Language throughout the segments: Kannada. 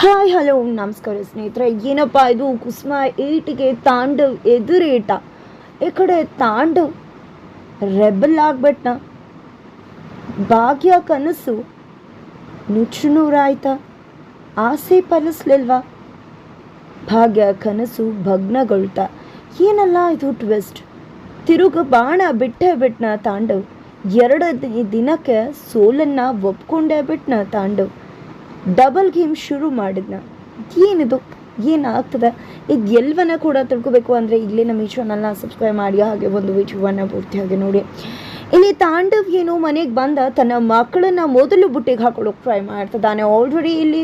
ಹಾಯ್, ಹಲೋ, ನಮಸ್ಕಾರ ಸ್ನೇಹಿತರೆ. ಏನಪ್ಪ ಇದು? ಕುಸುಮ ಏಟಿಗೆ ತಾಂಡವ್ ಎದುರೇಟ. ಈ ಕಡೆ ತಾಂಡವ್ ರೆಬಲ್ ಆಗ್ಬಿಟ್ಟ ಭಾಗ್ಯ ಕನಸು ನುಚ್ಚುನೂರಾಯ್ತ. ಆಸೆ ಫಲಿಸ್ಲಿಲ್ವಾ? ಭಾಗ್ಯ ಕನಸು ಭಗ್ನಗೊಳ್ತ. ಏನಲ್ಲ ಇದು ಟ್ವಿಸ್ಟ್? ತಿರುಗ ಬಾಣ ಬಿಟ್ಟೇ ಬಿಟ್ನ ತಾಂಡವ್. ಎರಡು ದಿನಕ್ಕೆ ಸೋಲನ್ನ ಒಪ್ಕೊಂಡೇ ಬಿಟ್ನ ತಾಂಡವ್. ಡಬಲ್ ಗೇಮ್ ಶುರು ಮಾಡಿದ್ನ. ಏನಿದು? ಏನಾಗ್ತದೆ? ಇದು ಕೂಡ ತಿಳ್ಕೊಬೇಕು ಅಂದರೆ ಇಲ್ಲಿ ನಮ್ಮ ಈ ಚಾನಲ್ನ ಸಬ್ಸ್ಕ್ರೈಬ್ ಮಾಡಿ, ಹಾಗೆ ಒಂದು ವಿಡಿಯೋವನ್ನು ಪೂರ್ತಿಯಾಗಿ ನೋಡಿ. ಇಲ್ಲಿ ತಾಂಡವ್ ಏನು ಮನೆಗೆ ಬಂದ ತನ್ನ ಮಕ್ಕಳನ್ನ ಮೊದಲು ಬುಟ್ಟಿಗೆ ಹಾಕೊಳ್ಳೋಕೆ ಟ್ರೈ ಮಾಡ್ತಿದ್ದಾನೆ. ಆಲ್ರೆಡಿ ಇಲ್ಲಿ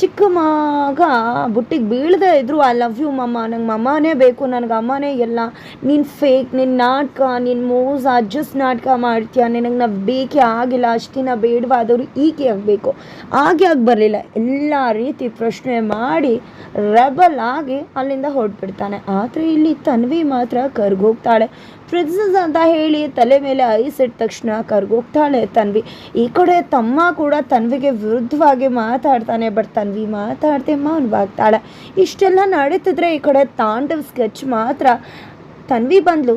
ಚಿಕ್ಕ ಮಗ ಬುಟ್ಟಿಗೆ ಬೀಳದೆ ಇದ್ರು ಐ ಲವ್ ಯು ಮಮ್ಮ ನಂಗೆ ಮಮ್ಮನೇ ಬೇಕು. ನನಗೆ ಅಮ್ಮನೇ ಎಲ್ಲ ನೀನು ಫೇಕ್ ನಿನ್ನ ನಾಟಕ ನಿನ್ನ ಮೋಸ ಅಡ್ಜಸ್ಟ್ ನಾಟಕ ಮಾಡ್ತೀಯ? ನಿನಗೆ ನಾ ಬೇಕೇ ಆಗಿಲ್ಲ. ಅಷ್ಟಿನ ಬೇಡವಾದವರು ಈಕೆ ಆಗಬೇಕು. ಹಾಗೆ ಆಗಿ ಬರಲಿಲ್ಲ. ಎಲ್ಲ ರೀತಿ ಪ್ರಶ್ನೆ ಮಾಡಿ ರೆಬಲ್ ಆಗಿ ಅಲ್ಲಿಂದ ಹೊರಟ್ಬಿಡ್ತಾನೆ. ಆದರೆ ಇಲ್ಲಿ ತನ್ವಿ ಮಾತ್ರ ಕರ್ಗೋಗ್ತಾಳೆ. ಪ್ರಿನ್ಸಸ್ ಅಂತ ಹೇಳಿ ತಲೆ ಮೇಲೆ ಐಸ್ ಇಟ್ಟ ತಕ್ಷಣ ಕರ್ಗೋಗ್ತಾಳೆ ತನ್ವಿ. ಈ ಕಡೆ ತಮ್ಮ ಕೂಡ ತನ್ವಿಗೆ ವಿರುದ್ಧವಾಗಿ ಮಾತಾಡ್ತಾನೆ ಬಟ್ ತನ್ವಿ ಮಾತಾಡ್ದೆ ಮೌನವಾಗ್ತಾಳೆ. ಇಷ್ಟೆಲ್ಲ ನಡೀತಿದ್ರೆ ಈ ಕಡೆ ತಾಂಡವ್ ಸ್ಕೆಚ್ ಮಾತ್ರ. ತನ್ವಿ ಬಂದ್ಲು.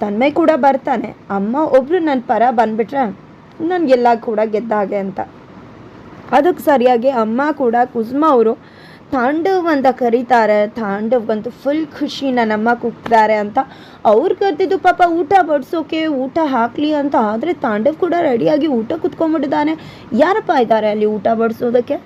ತನ್ಮೈ ಕೂಡ ಬರ್ತಾನೆ. ಅಮ್ಮ ಒಬ್ರು ನನ್ನ ಪರ ಬಂದ್ಬಿಟ್ರೆ ನನಗೆಲ್ಲ ಕೂಡ ಗೆದ್ದ ಹಾಗೆ ಅಂತ. ಅದಕ್ಕೆ ಸರಿಯಾಗಿ ಅಮ್ಮ ಕೂಡ ಕುಸುಮ ಅವರು ತಾಂಡವ್ ಅಂತ ಕರೀತಾರೆ ತಾಂಡವ್ಗಂತೂ ಫುಲ್ ಖುಷಿ ನನ್ನಮ್ಮ ಕೂಗ್ತಾರೆ ಅಂತ. ಅವ್ರು ಕರೆದಿದ್ದು ಪಾಪ ಊಟ ಬಡಿಸೋಕೆ ಊಟ ಹಾಕಲಿ ಅಂತ, ಆದರೆ ತಾಂಡವ್ ಕೂಡ ರೆಡಿಯಾಗಿ ಊಟ ಕುತ್ಕೊಂಡ್ಬಿಟ್ಟಿದ್ದಾನೆ. ಯಾರಪ್ಪ ಇದ್ದಾರೆ ಅಲ್ಲಿ ಊಟ ಬಡಿಸೋದಕ್ಕೆ?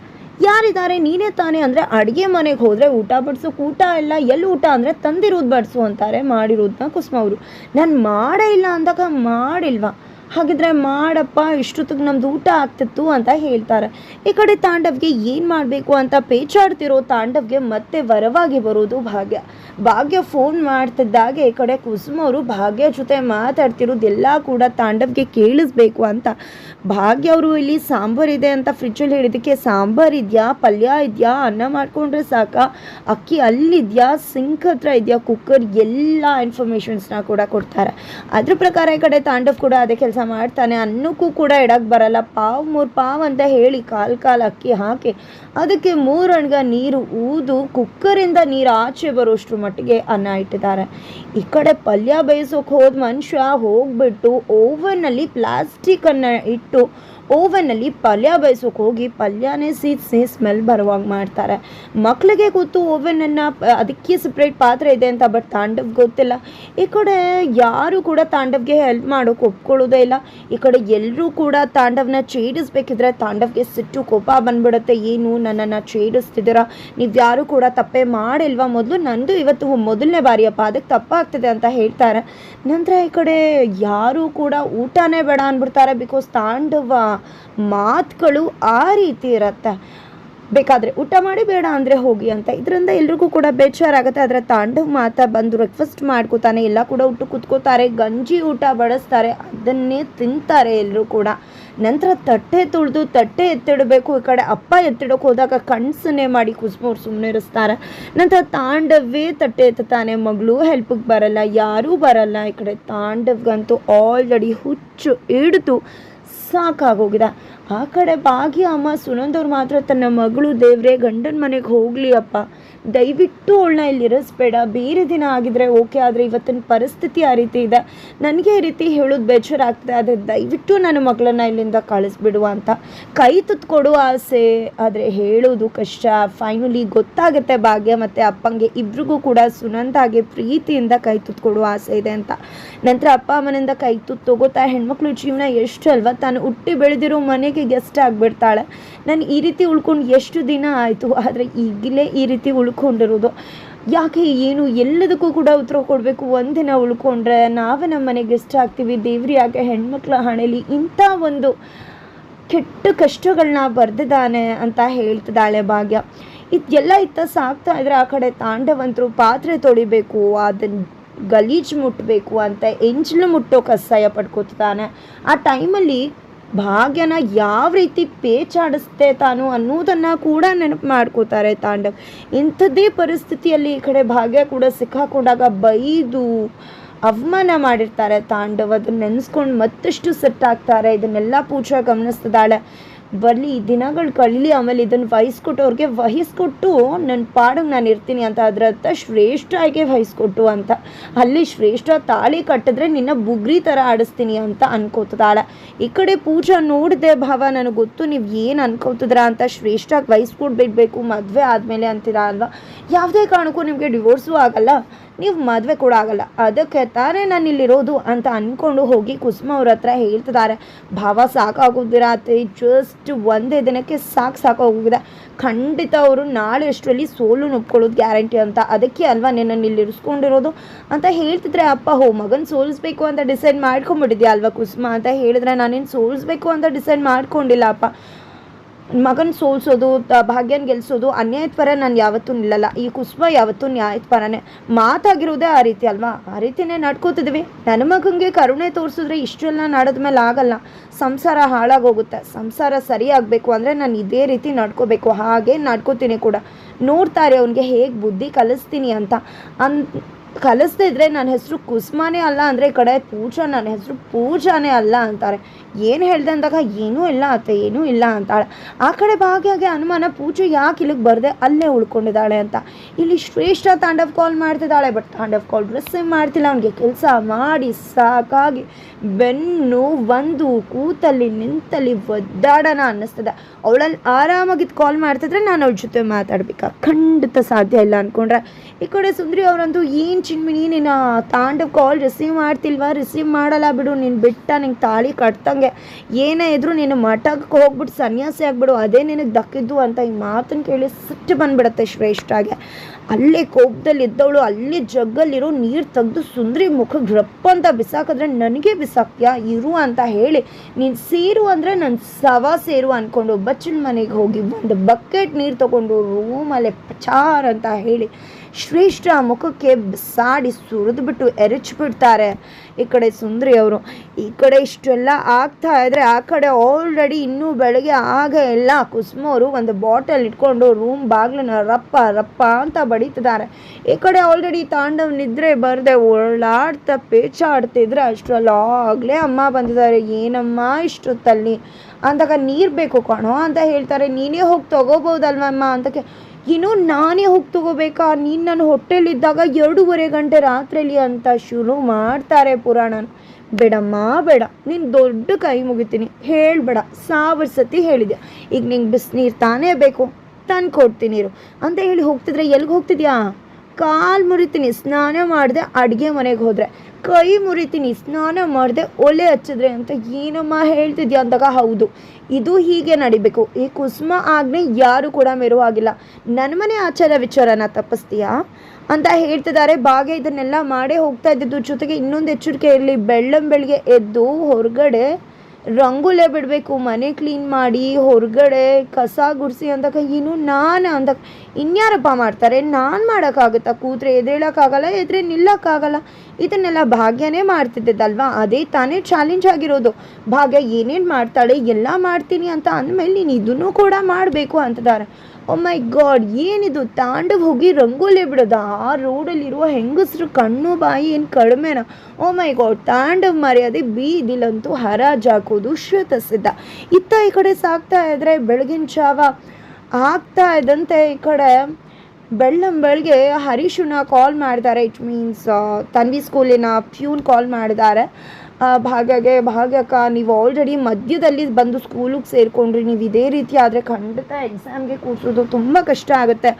ಯಾರಿದ್ದಾರೆ? ನೀನೇ ತಾನೇ ಅಂದರೆ ಅಡುಗೆ ಮನೆಗೆ ಹೋದರೆ ಊಟ ಬಡಿಸೋಕೆ ಊಟ ಇಲ್ಲ ಎಲ್ಲಿ ಊಟ ಅಂದರೆ ತಂದಿರೋದು ಬಡಿಸು ಅಂತಾರೆ ಮಾಡಿರೋದನ್ನ ಕುಸುಮ ಅವರು. ನಾನು ಮಾಡೇ ಇಲ್ಲ ಅಂದಾಗ ಮಾಡಿಲ್ವಾ? ಹಾಗಿದ್ರೆ ಮಾಡಪ್ಪ, ಇಷ್ಟೊತ್ತಿಗೆ ನಮ್ದು ಊಟ ಆಗ್ತಿತ್ತು ಅಂತ ಹೇಳ್ತಾರೆ. ಈ ಕಡೆ ತಾಂಡವ್ಗೆ ಏನು ಮಾಡಬೇಕು ಅಂತ ಪೇಚಾಡ್ತಿರೋ ತಾಂಡವ್ಗೆ ಮತ್ತೆ ವರವಾಗಿ ಬರೋದು ಭಾಗ್ಯ. ಭಾಗ್ಯ ಫೋನ್ ಮಾಡ್ತಿದ್ದಾಗೆ ಈ ಕಡೆ ಕುಸುಮ ಅವರು ಭಾಗ್ಯ ಜೊತೆ ಮಾತಾಡ್ತಿರೋದೆಲ್ಲ ಕೂಡ ತಾಂಡವ್ಗೆ ಕೇಳಿಸ್ಬೇಕು ಅಂತ. ಭಾಗ್ಯ ಅವರು ಇಲ್ಲಿ ಸಾಂಬಾರ್ ಇದೆ ಅಂತ ಫ್ರಿಜ್ಜಲ್ಲಿ ಹೇಳಿದ್ದಕ್ಕೆ ಸಾಂಬಾರ್ ಇದೆಯಾ, ಪಲ್ಯ ಇದೆಯಾ, ಅನ್ನ ಮಾಡ್ಕೊಂಡ್ರೆ ಸಾಕ? ಅಕ್ಕಿ ಅಲ್ಲಿದೆಯಾ ಸಿಂಕ್ ಹತ್ರ ಇದೆಯಾ? ಕುಕ್ಕರ್ ಎಲ್ಲ ಇನ್ಫಾರ್ಮೇಷನ್ಸ್ನ ಕೂಡ ಕೊಡ್ತಾರೆ. ಅದ್ರ ಪ್ರಕಾರ ಈ ಕಡೆ ತಾಂಡವ್ ಕೂಡ ಅದೇ ಕೆಲಸ ಮಾಡ್ತಾನೆ. ಅನ್ನಕ್ಕೂ ಕೂಡ ಎಡಕ್ಕೆ ಬರಲ್ಲ. ಪಾವ್ ಮೂರು ಪಾವ್ ಅಂತ ಹೇಳಿ ಕಾಲು ಕಾಲು ಅಕ್ಕಿ ಹಾಕಿ ಅದಕ್ಕೆ ಮೂರು ಅಣ್ಗ ನೀರು ಊದು ಕುಕ್ಕರಿಂದ ನೀರು ಆಚೆ ಬರೋಷ್ಟ್ರ ಮಟ್ಟಿಗೆ ಅನ್ನ ಇಟ್ಟಿದ್ದಾರೆ. ಈ ಕಡೆ ಪಲ್ಯ ಬೇಯಿಸೋಕೆ ಹೋದ ಮನುಷ್ಯ ಹೋಗ್ಬಿಟ್ಟು ಓವನ್ನಲ್ಲಿ ಪ್ಲಾಸ್ಟಿಕನ್ನು ಇಟ್ಟು ಓವನ್ನಲ್ಲಿ ಪಲ್ಯ ಬೇಯಿಸೋಕೆ ಹೋಗಿ ಪಲ್ಯನೇ ಸೀದ್ಸಿ ಸ್ಮೆಲ್ ಬರುವಾಗ ಮಾಡ್ತಾರೆ. ಮಕ್ಕಳಿಗೆ ಗೊತ್ತು ಓವನನ್ನು ಅದಕ್ಕೆ ಸಪ್ರೇಟ್ ಪಾತ್ರೆ ಇದೆ ಅಂತ ಬಟ್ ತಾಂಡವ್ಗೆ ಗೊತ್ತಿಲ್ಲ. ಈ ಕಡೆ ಯಾರು ಕೂಡ ತಾಂಡವ್ಗೆ ಹೆಲ್ಪ್ ಮಾಡೋಕೆ ಒಪ್ಕೊಳ್ಳೋದೇ ಇಲ್ಲ. ಈ ಕಡೆ ಎಲ್ಲರೂ ಕೂಡ ತಾಂಡವ್ನ ಛೇಡಿಸ್ಬೇಕಿದ್ರೆ ತಾಂಡವ್ಗೆ ಸಿಟ್ಟು ಕೋಪ ಬಂದ್ಬಿಡುತ್ತೆ. ಏನು ನನ್ನನ್ನು ಛೇಡಿಸ್ತಿದ್ದೀರಾ? ನೀವು ಯಾರು ಕೂಡ ತಪ್ಪೇ ಮಾಡಿಲ್ವಾ? ಮೊದಲು ನಂದು ಇವತ್ತು ಮೊದಲನೇ ಬಾರಿಯಪ್ಪ, ಅದಕ್ಕೆ ತಪ್ಪಾಗ್ತದೆ ಅಂತ ಹೇಳ್ತಾರೆ. ನಂತರ ಈ ಕಡೆ ಯಾರು ಕೂಡ ಊಟನೇ ಬೇಡ ಅಂದ್ಬಿಡ್ತಾರೆ ಬಿಕಾಸ್ ತಾಂಡವ ಮಾತುಗಳು ಆ ರೀತಿ ಇರತ್ತೆ. ಬೇಕಾದರೆ ಊಟ ಮಾಡಿ ಬೇಡ ಅಂದರೆ ಹೋಗಿ ಅಂತ. ಇದರಿಂದ ಎಲ್ರಿಗೂ ಕೂಡ ಬೇಜಾರಾಗುತ್ತೆ. ಆದರೆ ತಾಂಡವ್ ಮಾತಾ ಬಂದು ಬ್ರೇಕ್ಫಾಸ್ಟ್ ಮಾಡ್ಕೋತಾನೆ, ಎಲ್ಲ ಕೂಡ ಊಟ ಕೂತ್ಕೋತಾರೆ, ಗಂಜಿ ಊಟ ಬಡಿಸ್ತಾರೆ, ಅದನ್ನೇ ತಿಂತಾರೆ ಎಲ್ಲರೂ ಕೂಡ. ನಂತರ ತಟ್ಟೆ ತುಳಿದು ತಟ್ಟೆ ಎತ್ತಿಡಬೇಕು. ಈ ಕಡೆ ಅಪ್ಪ ಎತ್ತಿಡೋಕೆ ಹೋದಾಗ ಕಣ್ಸನ್ನೇ ಮಾಡಿ ಕುಸ್ಮೋರು ಸುಮ್ಮನೆ ಇರಿಸ್ತಾರೆ. ನಂತರ ತಾಂಡವೇ ತಟ್ಟೆ ಎತ್ತಾನೆ ಮಗಳು ಹೆಲ್ಪಿಗೆ ಬರಲ್ಲ, ಯಾರೂ ಬರಲ್ಲ. ಈ ಕಡೆ ತಾಂಡವ್ಗಂತೂ ಆಲ್ರೆಡಿ ಹುಚ್ಚು ಹಿಡಿದು ಸಾಕಾಗೋಗಿದೆ ಆ ಕಡೆ ಭಾಗ್ಯ ಅಮ್ಮ ಸುನಂದವ್ರು ಮಾತ್ರ ತನ್ನ ಮಗಳು ದೇವ್ರೆ, ಗಂಡನ ಮನೆಗೆ ಹೋಗಲಿ ಅಪ್ಪ. ದಯವಿಟ್ಟು ಅವಳನ್ನ ಇಲ್ಲಿ ಇರಿಸ್ಬೇಡ. ಬೇರೆ ದಿನ ಆಗಿದ್ರೆ ಓಕೆ, ಆದರೆ ಇವತ್ತಿನ ಪರಿಸ್ಥಿತಿ ಆ ರೀತಿ ಇದೆ. ನನಗೆ ಈ ರೀತಿ ಹೇಳೋದು ಬೇಜಾರಾಗ್ತದೆ, ಆದರೆ ದಯವಿಟ್ಟು ನನ್ನ ಮಗಳನ್ನ ಇಲ್ಲಿಂದ ಕಳಿಸ್ಬಿಡುವ ಅಂತ. ಕೈ ತುತ್ಕೊಡೋ ಆಸೆ, ಆದರೆ ಹೇಳೋದು ಕಷ್ಟ. ಫೈನಲಿ ಗೊತ್ತಾಗುತ್ತೆ ಭಾಗ್ಯ ಮತ್ತು ಅಪ್ಪಂಗೆ. ಇಬ್ರಿಗೂ ಕೂಡ ಸುನಂದಾಗೆ ಪ್ರೀತಿಯಿಂದ ಕೈ ತುತ್ಕೊಡುವ ಆಸೆ ಇದೆ ಅಂತ. ನಂತರ ಅಪ್ಪ ಅಮ್ಮನಿಂದ ಕೈ ತುತ್ತು ತಗೋತಾ ಹೆಣ್ಮಕ್ಳು ಜೀವನ ಎಷ್ಟು ಅಲ್ವಾ? ತಾನು ಹುಟ್ಟಿ ಬೆಳೆದಿರೋ ಮನೆಗೆ ಗೆಸ್ಟ್ ಆಗಿಬಿಡ್ತಾಳೆ. ನಾನು ಈ ರೀತಿ ಉಳ್ಕೊಂಡು ಎಷ್ಟು ದಿನ ಆಯಿತು? ಆದರೆ ಈಗಲೇ ಈ ರೀತಿ ಉಳ್ಕೊಂಡಿರೋದು. ಯಾಕೆ ಏನು? ಎಲ್ಲದಕ್ಕೂ ಕೂಡ ಉತ್ತರ ಕೊಡಬೇಕು. ಒಂದಿನ ಉಳ್ಕೊಂಡ್ರೆ ನಾವೇ ನಮ್ಮ ಮನೆಗೆ ಗೆಸ್ಟ್ ಆಗ್ತೀವಿ. ದೇವ್ರಿ ಯಾಕೆ ಹೆಣ್ಮಕ್ಳ ಹಣೆಯಲ್ಲಿ ಇಂಥ ಒಂದು ಕೆಟ್ಟ ಕಷ್ಟಗಳನ್ನ ಬರೆದಿದ್ದಾನೆ ಅಂತ ಹೇಳ್ತಿದ್ದಾಳೆ ಭಾಗ್ಯ. ಇದೆಲ್ಲ ಇತ್ತ ಸಾಕ್ತಾ ಇದ್ರೆ ಆ ಕಡೆ ತಾಂಡವಂತರು ಪಾತ್ರೆ ತೊಳಿಬೇಕು ಅದನ್ನ ಗಲೀಜು ಮುಟ್ಟಬೇಕು ಅಂತ ಎಂಜಲು ಮುಟ್ಟೋ ಕಸಾಯ ಪಡ್ಕೋತಿದ್ದಾನೆ. ಆ ಟೈಮಲ್ಲಿ ಭಾಗ್ಯನ ಯಾವ ರೀತಿ ಪೇಚಾಡಿಸ್ತೆ ತಾನು ಅನ್ನೋದನ್ನು ಕೂಡ ನೆನಪು ಮಾಡ್ಕೋತಾರೆ ತಾಂಡವ್. ಇಂಥದ್ದೇ ಪರಿಸ್ಥಿತಿಯಲ್ಲಿ ಈ ಕಡೆ ಭಾಗ್ಯ ಕೂಡ ಸಿಕ್ಕಾಕೊಂಡಾಗ ಬೈದು ಅವಮಾನ ಮಾಡಿರ್ತಾರೆ ತಾಂಡವ್. ಅದನ್ನ ನೆನೆಸ್ಕೊಂಡು ಮತ್ತಷ್ಟು ಸೆಟ್ ಆಗ್ತಾರೆ. ಇದನ್ನೆಲ್ಲ ಪೂಜಾ ಗಮನಿಸ್ತಿದ್ದಾಳೆ. ಬರಲಿ ದಿನಗಳು ಕಳೀಲಿ ಆಮೇಲೆ ಇದನ್ನು ವಹಿಸ್ಕೊಟ್ಟು ಅವ್ರಿಗೆ ವಹಿಸ್ಕೊಟ್ಟು ನನ್ನ ಪಾಡಂಗೆ ನಾನು ಇರ್ತೀನಿ ಅಂತ ಅದ್ರ ಅರ್ಥ ಶ್ರೇಷ್ಠ ಆಗಿ ವಹಿಸ್ಕೊಟ್ಟು ಅಂತ. ಅಲ್ಲಿ ಶ್ರೇಷ್ಠ ತಾಳಿ ಕಟ್ಟಿದ್ರೆ ನಿನ್ನ ಬುಗ್ರಿ ಥರ ಆಡಿಸ್ತೀನಿ ಅಂತ ಅನ್ಕೋತದಾಳ ಈ ಕಡೆ ಪೂಜಾ ನೋಡಿದೆ ಭಾವ ನನಗೆ ಗೊತ್ತು, ನೀವು ಏನು ಅನ್ಕೋತಿದ್ರ ಅಂತ ಶ್ರೇಷ್ಠಾಗಿ ವಹಿಸ್ಕೊಡ್ಬಿಡ್ಬೇಕು, ಮದುವೆ ಆದಮೇಲೆ ಅಂತೀರ ಅಲ್ವಾ? ಯಾವುದೇ ಕಾರಣಕ್ಕೂ ನಿಮಗೆ ಡಿವೋರ್ಸು ಆಗಲ್ಲ. ನೀವು ಮದುವೆ ಕೂಡ ಆಗಲ್ಲ. ಅದಕ್ಕೆ ತಾನೇ ನಾನು ಇಲ್ಲಿರೋದು ಅಂತ ಅಂದ್ಕೊಂಡು ಹೋಗಿ ಕುಸುಮ ಅವ್ರ ಹತ್ರ ಹೇಳ್ತಿದ್ದಾರೆ. ಭಾವ ಸಾಕಾಗೋದಿರತ್ತೆ ಜಸ್ಟ್ ಒಂದೇ ದಿನಕ್ಕೆ ಸಾಕು ಸಾಕಾಗೋಗಿದೆ. ಖಂಡಿತ ಅವರು ನಾಳೆ ಅಷ್ಟರಲ್ಲಿ ಸೋಲು ಒಪ್ಕೊಳ್ಳೋದು ಗ್ಯಾರಂಟಿ ಅಂತ. ಅದಕ್ಕೆ ಅಲ್ವಾ ನೀನು ಇಲ್ಲಿ ಇರಿಸ್ಕೊಂಡಿರೋದು ಅಂತ ಹೇಳ್ತಿದ್ರೆ, ಅಪ್ಪ, ಹೋ, ಮಗನ ಸೋಲಿಸ್ಬೇಕು ಅಂತ ಡಿಸೈಡ್ ಮಾಡ್ಕೊಂಬಿಟ್ಟಿದ್ಯಾ ಅಲ್ವಾ ಕುಸುಮ? ಅಂತ ಹೇಳಿದ್ರೆ, ನಾನೇನು ಸೋಲಿಸ್ಬೇಕು ಅಂತ ಡಿಸೈಡ್ ಮಾಡ್ಕೊಂಡಿಲ್ಲ, ಅಪ್ಪ. ಮಗನ ಸೋಲ್ಸೋದು ಭಾಗ್ಯನ ಗೆಲ್ಸೋದು ಅನ್ಯಾಯದ ಪರ ನಾನು ಯಾವತ್ತೂ ನಿಲ್ಲಲ್ಲ. ಈ ಕುಸುಮ ಯಾವತ್ತೂ ನ್ಯಾಯದ ಪರನೇ. ಮಾತಾಗಿರೋದೇ ಆ ರೀತಿ ಅಲ್ವಾ? ಆ ರೀತಿನೇ ನಡ್ಕೋತಿದ್ವಿ. ನನ್ನ ಮಗನಿಗೆ ಕರುಣೆ ತೋರಿಸಿದ್ರೆ ಇಷ್ಟೆಲ್ಲ ನಾಡದ ಮೇಲೆ ಆಗಲ್ಲ. ಸಂಸಾರ ಹಾಳಾಗೋಗುತ್ತೆ. ಸಂಸಾರ ಸರಿಯಾಗಬೇಕು ಅಂದರೆ ನಾನು ಇದೇ ರೀತಿ ನಡ್ಕೋಬೇಕು. ಹಾಗೆ ನಡ್ಕೋತೀನಿ ಕೂಡ. ನೋಡ್ತಾರೆ ಅವನಿಗೆ ಹೇಗೆ ಬುದ್ಧಿ ಕಲಿಸ್ತೀನಿ ಅಂತ. ಅನ್ ಕಲಿಸ್ದೇ ಇದ್ರೆ ನನ್ನ ಹೆಸರು ಕುಸ್ಮಾನೇ ಅಲ್ಲ ಅಂದರೆ ಈ ಕಡೆ ಪೂಜಾ, ನನ್ನ ಹೆಸರು ಪೂಜಾನೇ ಅಲ್ಲ ಅಂತಾರೆ. ಏನು ಹೇಳ್ದೆ ಅಂದಾಗ, ಏನೂ ಇಲ್ಲ ಅತ್ತೆ, ಏನೂ ಇಲ್ಲ ಅಂತಾಳೆ. ಆ ಕಡೆ ಭಾಗ್ಯಾಗೆ ಅನುಮಾನ ಪೂಜೆ ಯಾಕೆ ಇಲ್ಲಿಗೆ ಬರದೆ? ಅಲ್ಲೇ ಉಳ್ಕೊಂಡಿದ್ದಾಳೆ ಅಂತ. ಇಲ್ಲಿ ಶ್ರೇಷ್ಠ ತಾಂಡವ್ ಕಾಲ್ ಮಾಡ್ತಿದ್ದಾಳೆ ಬಟ್ ತಾಂಡವ್ ಕಾಲ್ ರಿಸೀವ್ ಮಾಡ್ತಿಲ್ಲ. ಅವನಿಗೆ ಕೆಲಸ ಮಾಡಿ ಸಾಕಾಗಿ ಬೆನ್ನು ಒಂದು ಕೂತಲ್ಲಿ ನಿಂತಲ್ಲಿ ಒದ್ದಾಡೋಣ ಅನ್ನಿಸ್ತದೆ. ಅವಳಲ್ಲಿ ಆರಾಮಾಗಿದ್ದು ಕಾಲ್ ಮಾಡ್ತಿದ್ರೆ ನಾನು ಅವಳ ಜೊತೆ ಮಾತಾಡ್ಬೇಕಾ? ಖಂಡಿತ ಸಾಧ್ಯ ಇಲ್ಲ ಅಂದ್ಕೊಂಡ್ರೆ ಈ ಕಡೆ ಸುಂದ್ರಿ ಅವರಂತೂ ಏನು ಚಿನ್ಮಿನಿ ನೀನು ತಾಂಡ ಕಾಲ್ ರಿಸೀವ್ ಮಾಡ್ತಿಲ್ವಾ? ರಿಸೀವ್ ಮಾಡಲ್ಲ ಬಿಡು, ನೀನು ಬಿಟ್ಟ ನಿಂಗೆ ತಾಳಿ ಕಟ್ತಂಗೆ. ಏನೇ ಇದ್ರು ನೀನು ಮಠಕ್ಕೆ ಹೋಗ್ಬಿಟ್ಟು ಸನ್ಯಾಸಿ ಆಗ್ಬಿಡು. ಅದೇ ನಿನಗೆ ದಕ್ಕಿದ್ದು ಅಂತ ಈ ಮಾತನ್ನು ಕೇಳಿ ಸಿಟ್ಟು ಬಂದ್ಬಿಡತ್ತೆ ಶ್ರೇಷ್ಠಾಗೆ ಅಲ್ಲೇ ಕೋಪದಲ್ಲಿ ಇದ್ದವಳು, ಅಲ್ಲೇ ಜಗ್ಗಲ್ಲಿರೋ ನೀರು ತೆಗೆದು ಸುಂದ್ರಿ ಮುಖಕ್ಕೆ ರಪ್ಪ ಅಂತ ಬಿಸಾಕಿದ್ರೆ ನನಗೆ ಬಿಸಾಕ್ತೀಯಾ? ಇರು ಅಂತ ಹೇಳಿ. ನೀನು ಸೇರು ಅಂದರೆ ನನ್ನ ಸವ ಸೇರು ಅಂದ್ಕೊಂಡು ಬಚ್ಚನ ಮನೆಗೆ ಹೋಗಿ ಒಂದು ಬಕೆಟ್ ನೀರು ತಗೊಂಡು ರೂಮಲ್ಲೇ ಪಚಾರ್ ಅಂತ ಹೇಳಿ. ಶ್ರೇಷ್ಠ ಮುಖಕ್ಕೆ ಸಾಡಿ ಸುರಿದ್ಬಿಟ್ಟು ಎರಚ್ಬಿಡ್ತಾರೆ. ಈ ಕಡೆ ಸುಂದರಿ ಅವರು. ಈ ಕಡೆ ಇಷ್ಟೆಲ್ಲ ಆಗ್ತಾ ಇದ್ರೆ ಆ ಕಡೆ ಆಲ್ರೆಡಿ ಇನ್ನೂ ಬೆಳಗ್ಗೆ ಆಗ ಎಲ್ಲ ಕುಸುಮವರು ಒಂದು ಬಾಟಲ್ ಇಟ್ಕೊಂಡು ರೂಮ್ ಬಾಗ್ಲನ್ನ ರಪ್ಪ ರಪ್ಪ ಅಂತ ಬಡಿತಿದ್ದಾರೆ. ಈ ಕಡೆ ಆಲ್ರೆಡಿ ತಾಂಡವ್ ನಿದ್ರೆ ಬರದೆ ಓಡಾಡ್ತಾ ಪೇಚಾಡ್ತಿದ್ರೆ ಅಷ್ಟರಲ್ಲಿ ಆಗಲೇ ಅಮ್ಮ ಬಂದಿದ್ದಾರೆ. ಏನಮ್ಮ ಇಷ್ಟೊತ್ತಲ್ಲಿ? ಅಂದಾಗ ನೀರು ಬೇಕು ಕಣೋ ಅಂತ ಹೇಳ್ತಾರೆ. ನೀನೇ ಹೋಗಿ ತಗೋಬೋದಲ್ವಮ್ಮ? ಅಂತ ಇನ್ನು ನಾನೇ ಹೋಗಿ ತಗೋಬೇಕಾ? ನೀನು ನನ್ನ ಹೊಟ್ಟೆಲಿದ್ದಾಗ ಎರಡೂವರೆ ಗಂಟೆ ರಾತ್ರಿಯಲ್ಲಿ ಅಂತ ಶುರು ಮಾಡ್ತಾರೆ ಪುರಾಣನ. ಬೇಡಮ್ಮ, ಬೇಡ. ನೀನು ದೊಡ್ಡ ಕೈ ಮುಗಿತೀನಿ. ಹೇಳಬೇಡ. ಸಾವಿರ ಸತಿ ಹೇಳಿದೆ ಈಗ ನಿಂಗೆ ಬಿಸಿನೀರು ತಾನೇ ಬೇಕು. ತಂದು ಕೊಡ್ತೀನಿ ಇರು. ಅಂತ ಹೇಳಿ ಹೋಗ್ತಿದ್ರೆ ಎಲ್ಲಿಗೆ ಹೋಗ್ತಿದ್ಯಾ? ಕಾಲು ಮುರಿತೀನಿ. ಸ್ನಾನ ಮಾಡಿದೆ ಅಡುಗೆ ಮನೆಗೆ ಹೋದರೆ. ಕೈ ಮುರಿತೀನಿ, ಸ್ನಾನ ಮಾಡಿದೆ ಒಲೆ ಹಚ್ಚಿದ್ರೆ ಅಂತ ಏನಮ್ಮ ಹೇಳ್ತಿದ್ಯಾ ಅಂದಾಗ ಹೌದು, ಇದು ಹೀಗೆ ನಡಿಬೇಕು. ಈ ಕುಸುಮ ಆಜ್ಞೆ ಯಾರು ಕೂಡ ಮೆರುವಾಗಿಲ್ಲ. ನನ್ನ ಮನೆ ಆಚಾರ ವಿಚಾರನ ತಪ್ಪಿಸ್ತೀಯಾ? ಅಂತ ಹೇಳ್ತಿದ್ದಾರೆ. ಬಾಗೆ ಇದನ್ನೆಲ್ಲ ಮಾಡೇ ಹೋಗ್ತಾ ಇದ್ದಿದ್ದು, ಜೊತೆಗೆ ಇನ್ನೊಂದು ಎಚ್ಚರಿಕೆ ಇರಲಿ, ಬೆಳ್ಳಂ ಬೆಳಿಗ್ಗೆ ಎದ್ದು ಹೊರಗಡೆ ರಂಗೋಲೆ ಬಿಡಬೇಕು, ಮನೆ ಕ್ಲೀನ್ ಮಾಡಿ ಹೊರಗಡೆ ಕಸ ಗುಡಿಸಿ ಅಂದಾಗ ಏನು ನಾನು ಅಂದ ಇನ್ಯಾರಪ್ಪ ಮಾಡ್ತಾರೆ? ನಾನು ಮಾಡೋಕ್ಕಾಗುತ್ತಾ? ಕೂತ್ರೆ ಎದ್ದೇಳೋಕ್ಕಾಗಲ್ಲ, ಎದ್ರೆ ನಿಲ್ಲೋಕ್ಕಾಗಲ್ಲ? ಇದನ್ನೆಲ್ಲ ಭಾಗ್ಯನೇ ಮಾಡ್ತಿದ್ದಲ್ವಾ ಅದೇ ತಾನೇ ಚಾಲೆಂಜ್ ಆಗಿರೋದು. ಭಾಗ್ಯ ಏನೇನು ಮಾಡ್ತಾಳೆ, ಎಲ್ಲ ಮಾಡ್ತೀನಿ ಅಂತ ಅಂದಮೇಲೆ ನೀನು ಇದನ್ನು ಕೂಡ ಮಾಡಬೇಕು ಅಂತಿದ್ದಾರೆ ಮೈ ಗಾಡ್ ಏನಿದು? ತಾಂಡವ್ ಹೋಗಿ ರಂಗೋಲಿ ಬಿಡೋದ. ಆ ರೋಡಲ್ಲಿರುವ ಹೆಂಗಸರು ಕಣ್ಣು ಬಾಯಿ ಏನು ಕಡಿಮೆನ? ಮೈ ಗಾಡ್ ತಾಂಡವ್ ಮರ್ಯಾದೆ ಬೀದಿಲಂತೂ ಹರಾಜಾಕೋದು ಹಾಕೋದು ಶ್ರುತಸಿದ್ಧ ಇತ್ತ ಈ ಕಡೆ ಸಾಕ್ತಾ ಇದ್ರೆ ಬೆಳಗಿನ ಜಾವ ಆಗ್ತಾ ಇದ್ದಂತೆ ಈ ಕಡೆ. ಬೆಳ್ಳಂ ಬೆಳಗ್ಗೆ ಹರೀಶನ ಕಾಲ್ ಮಾಡ್ತಾರೆ. ಇಟ್ ಮೀನ್ಸ್ ತನ್ವಿ ಸ್ಕೂಲಿನ ಪ್ಯೂನ್ ಕಾಲ್ ಮಾಡಿದ್ದಾರೆ. ಭಾಗ್ಯಗೆ, ಭಾಗ್ಯಕ್ಕ, ನೀವು ಆಲ್ರೆಡಿ ಮಧ್ಯದಲ್ಲಿ ಬಂದು ಸ್ಕೂಲಿಗೆ ಸೇರಿಕೊಂಡ್ರಿ, ನೀವು ಇದೇ ರೀತಿ ಆದರೆ ಖಂಡಿತ ಎಕ್ಸಾಮ್ಗೆ ಕೂರಿಸೋದು ತುಂಬ ಕಷ್ಟ ಆಗುತ್ತೆ.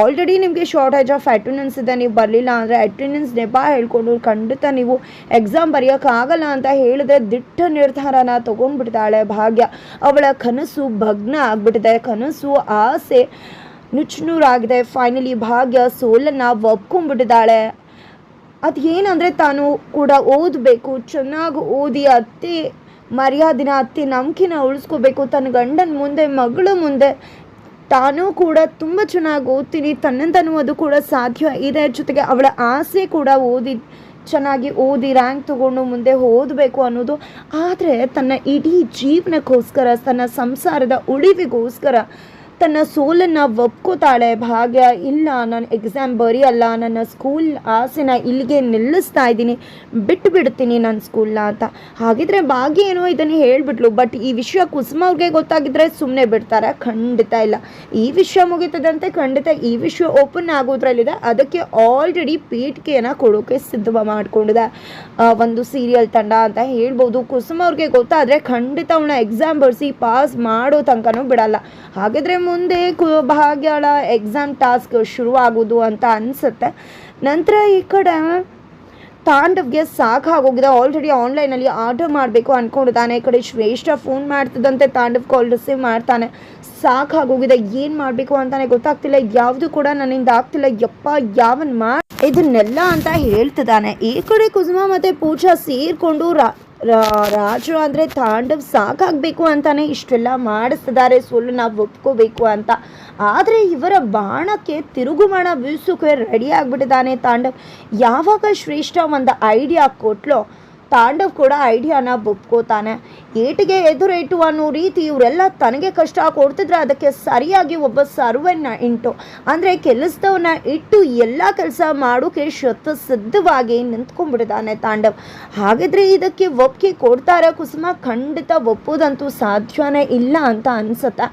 ಆಲ್ರೆಡಿ ನಿಮಗೆ ಶಾರ್ಟೇಜ್ ಆಫ್ ಅಟೆಂಡೆನ್ಸ್ ಇದೆ, ನೀವು ಬರಲಿಲ್ಲ ಅಂದರೆ ಅಟೆಂಡೆನ್ಸ್ ನೆಪ ಹೇಳ್ಕೊಂಡು ಖಂಡಿತ ನೀವು ಎಕ್ಸಾಮ್ ಬರೆಯೋಕ್ಕಾಗಲ್ಲ ಅಂತ ಹೇಳಿದ್ರೆ ದಿಟ್ಟ ನಿರ್ಧಾರನ ತೊಗೊಂಡ್ಬಿಡ್ತಾಳೆ ಭಾಗ್ಯ. ಅವಳ ಕನಸು ಭಗ್ನ ಆಗಿಬಿಟ್ಟಿದೆ, ಕನಸು, ಆಸೆ ನುಚ್ಚುನೂರಾಗಿದೆ. ಫೈನಲಿ ಭಾಗ್ಯ ಸೋಲನ್ನು ಒಪ್ಕೊಂಡ್ಬಿಟ್ಟಿದ್ದಾಳೆ. ಅದು ಏನಂದರೆ ತಾನು ಕೂಡ ಓದಬೇಕು, ಚೆನ್ನಾಗಿ ಓದಿ ಅತ್ತೆ, ಮರ್ಯಾದಿನ ಅತ್ತೆ ನಂಬಿಕೆನ ಉಳಿಸ್ಕೋಬೇಕು. ತನ್ನ ಗಂಡನ ಮುಂದೆ, ಮಗಳ ಮುಂದೆ ತಾನೂ ಕೂಡ ತುಂಬ ಚೆನ್ನಾಗಿ ಓದ್ತೀನಿ, ತನ್ನಂತನೂ ಅದು ಕೂಡ ಸಾಧ್ಯ ಇದೆ ಜೊತೆಗೆ ಅವಳ ಆಸೆ ಕೂಡ ಓದಿ, ಚೆನ್ನಾಗಿ ಓದಿ ರ್ಯಾಂಕ್ ತಗೊಂಡು ಮುಂದೆ ಓದಬೇಕು ಅನ್ನೋದು. ಆದರೆ ತನ್ನ ಇಡೀ ಜೀವನಕ್ಕೋಸ್ಕರ, ತನ್ನ ಸಂಸಾರದ ಉಳಿವಿಗೋಸ್ಕರ ತನ್ನ ಸೋಲನ್ನು ಒಪ್ಕೋತಾಳೆ, ಭಾಗ್ಯ ಇಲ್ಲ, ನಾನು ಎಕ್ಸಾಮ್ ಬರೆಯಲ್ಲ, ನನ್ನ ಸ್ಕೂಲ್ ಆಸೆನ ಇಲ್ಲಿಗೆ ನಿಲ್ಲಿಸ್ತಾ ಇದ್ದೀನಿ ಬಿಟ್ಟು ಬಿಡ್ತೀನಿ ನನ್ನ ಸ್ಕೂಲ್ನ ಅಂತ. ಹಾಗಿದ್ರೆ ಭಾಗ್ಯ ಏನೋ ಇದನ್ನು ಹೇಳಿಬಿಟ್ಲು ಬಟ್ ಈ ವಿಷಯ ಕುಸುಮ ಅವ್ರಿಗೆ ಗೊತ್ತಾಗಿದ್ರೆ ಸುಮ್ಮನೆ ಬಿಡ್ತಾರೆ, ಖಂಡಿತ ಇಲ್ಲ. ಈ ವಿಷಯ ಮುಗಿತದಂತೆ ಖಂಡಿತ ಈ ವಿಷಯ ಓಪನ್ ಆಗೋದ್ರಲ್ಲಿದೆ, ಅದಕ್ಕೆ ಆಲ್ರೆಡಿ ಪೀಠಿಕೆಯನ್ನು ಕೊಡೋಕೆ ಸಿದ್ಧ ಮಾಡಿಕೊಂಡಿದೆ. ಒಂದು ಸೀರಿಯಲ್ ತಂಡ ಅಂತ ಹೇಳ್ಬೋದು, ಕುಸುಮ ಅವ್ರಿಗೆ ಗೊತ್ತಾದರೆ ಖಂಡಿತ ಅವನ ಎಕ್ಸಾಮ್ ಬರ್ಸಿ ಪಾಸ್ ಮಾಡೋ ತನಕನೂ ಬಿಡಲ್ಲ. ಹಾಗಿದ್ರೆ ಮುಂದೆ ಭಾಗ್ಯಳ ಎಕ್ಸಾಮ್ ಟಾಸ್ಕ್ ಶುರುವಾಗೋದು ಅಂತ ಅನಿಸುತ್ತೆ. ನಂತರ ಈ ಕಡೆ ತಾಂಡವ್ಗೆ ಸಾಕಾಗೋಗಿದೆ. ಆಲ್ರೆಡಿ ಆನ್ಲೈನಲ್ಲಿ ಆರ್ಡರ್ ಮಾಡಬೇಕು ಅಂದ್ಕೊಂಡಿದ್ದಾನೆ ಈ ಕಡೆ ಶ್ರೇಷ್ಠ ಫೋನ್ ಮಾಡ್ತಿದ್ದಂತೆ ತಾಂಡವ್ ಕಾಲ್ ರಿಸೀವ್ ಮಾಡ್ತಾನೆ. ಸಾಕಾಗೋಗಿದೆ. ಏನು ಮಾಡಬೇಕು ಅಂತಾನೆ ಗೊತ್ತಾಗ್ತಿಲ್ಲ. ಯಾವುದು ಕೂಡ ನನ್ನಿಂದ ಆಗ್ತಿಲ್ಲ. ಯಪ್ಪ, ಯಾವನ್ ಮಾಡಿ ಇದನ್ನೆಲ್ಲ ಅಂತ ಹೇಳ್ತಿದ್ದಾನೆ. ಈ ಕಡೆ ಕುಸುಮ ಮತ್ತು ಪೂಜಾ ಸೇರಿಕೊಂಡು ರಾ- ರಾಜು ಅಂದರೆ ತಾಂಡವ್ ಸಾಕಾಗಬೇಕು ಅಂತಾನೆ ಇಷ್ಟೆಲ್ಲ ಮಾಡಿಸ್ತಿದ್ದಾರೆ. ಸೋಲು ನಾವು ಒಪ್ಕೋಬೇಕು ಅಂತ. ಆದರೆ ಇವರ ಬಾಣಕ್ಕೆ ತಿರುಗು ಬಾಣ ಬೀಸೋಕೆ ರೆಡಿ ಆಗಿಬಿಟ್ಟಿದ್ದಾನೆ ತಾಂಡವ್. ಯಾವಾಗ ಶ್ರೇಷ್ಠ ಒಂದು ಐಡಿಯಾ ಕೊಟ್ಲೋ ತಾಂಡವ್ ಕೂಡ ಐಡಿಯಾನ ಒಪ್ಕೋತಾನೆ ಏಟಿಗೆ ಎದುರೇಟು ಅನ್ನೋ ರೀತಿ ಇವರೆಲ್ಲ ತನಗೆ ಕಷ್ಟ ಕೊಡ್ತಿದ್ರೆ ಅದಕ್ಕೆ ಸರಿಯಾಗಿ ಒಬ್ಬ ಸರ್ವನ್ನ ಇಂಟು. ಅಂದರೆ ಕೆಲಸದವನ್ನ ಇಟ್ಟು ಎಲ್ಲ ಕೆಲಸ ಮಾಡೋಕೆ ಶತ ಸಿದ್ಧವಾಗಿ ನಿಂತ್ಕೊಂಡ್ಬಿಡ್ತಾನೆ ತಾಂಡವ್. ಹಾಗಿದ್ರೆ ಇದಕ್ಕೆ ಒಪ್ಪಿಗೆ ಕೊಡ್ತಾರೆ ಕುಸುಮ ಖಂಡಿತ ಒಪ್ಪೋದಂತೂ ಸಾಧ್ಯನೇ ಇಲ್ಲ ಅಂತ ಅನಿಸುತ್ತೆ.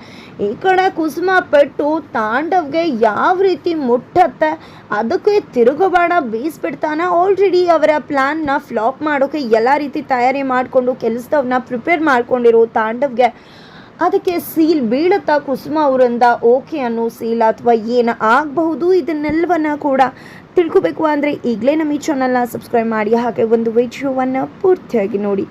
ಈ ಕಡೆ ಕುಸುಮ ಪೆಟ್ಟು ತಾಂಡವ್ಗೆ ಯಾವ ರೀತಿ ಮುಟ್ಟತ್ತೆ, ಅದಕ್ಕೆ ತಿರುಗುಬಾಣ ಬೀಸ್ಬಿಡ್ತಾನೆ. ಆಲ್ರೆಡಿ ಅವರ ಪ್ಲ್ಯಾನ್ನ ಫ್ಲಾಪ್ ಮಾಡೋಕೆ ಎಲ್ಲ ರೀತಿ ತಯಾರಿ ಮಾಡಿಕೊಂಡು ಕೆಲಸದವ್ರನ್ನ ಪ್ರಿಪೇರ್ ಮಾಡ್ಕೊಂಡಿರೋ ತಾಂಡವ್ಗೆ ಅದಕ್ಕೆ ಸೀಲ್ ಬೀಳುತ್ತಾ ಕುಸುಮ ಅವರಿಂದ ಓಕೆ ಅನ್ನೋ ಸೀಲ್ ಅಥವಾ ಏನು ಆಗಬಹುದು ಇದನ್ನೆಲ್ಲವನ್ನ ಕೂಡ ತಿಳ್ಕೊಬೇಕು ಅಂದರೆ ಈಗಲೇ ನಮ್ಮ ಈ ಚಾನಲ್ನ ಸಬ್ಸ್ಕ್ರೈಬ್ ಮಾಡಿ ಹಾಗೆ ಒಂದು ವಿಡಿಯೋವನ್ನು ಪೂರ್ತಿಯಾಗಿ ನೋಡಿ.